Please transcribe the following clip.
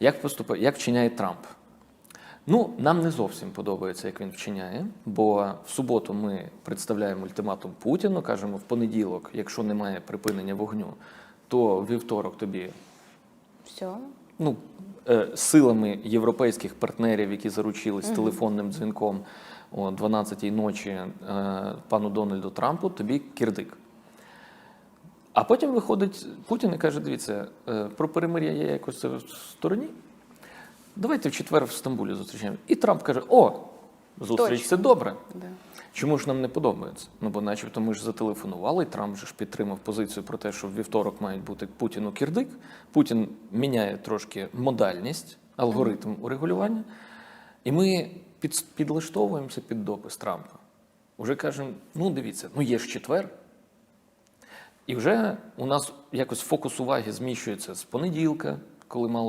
Як поступає, як вчиняє Трамп? Ну, нам не зовсім подобається, як він вчиняє, бо в суботу ми представляємо ультиматум Путіну, кажемо, в понеділок, якщо немає припинення вогню, то в вівторок тобі Все. ну, е, силами європейських партнерів, які заручились телефонним дзвінком о 12-й ночі е, пану Дональду Трампу, тобі кірдик. А потім виходить Путін і каже: дивіться, е, про перемир'я є якось в стороні. Давайте в четвер в Стамбулі зустрічаємо. І Трамп каже: О, зустріч це добре. Да. Чому ж нам не подобається? Ну бо, начебто, ми ж зателефонували. Трамп же ж підтримав позицію про те, що в вівторок мають бути Путіну кірдик. Путін міняє трошки модальність, алгоритм урегулювання, і ми під, підлаштовуємося під допис Трампа. Уже кажемо: ну дивіться, ну є ж четвер. І вже у нас якось фокус уваги зміщується з понеділка, коли мало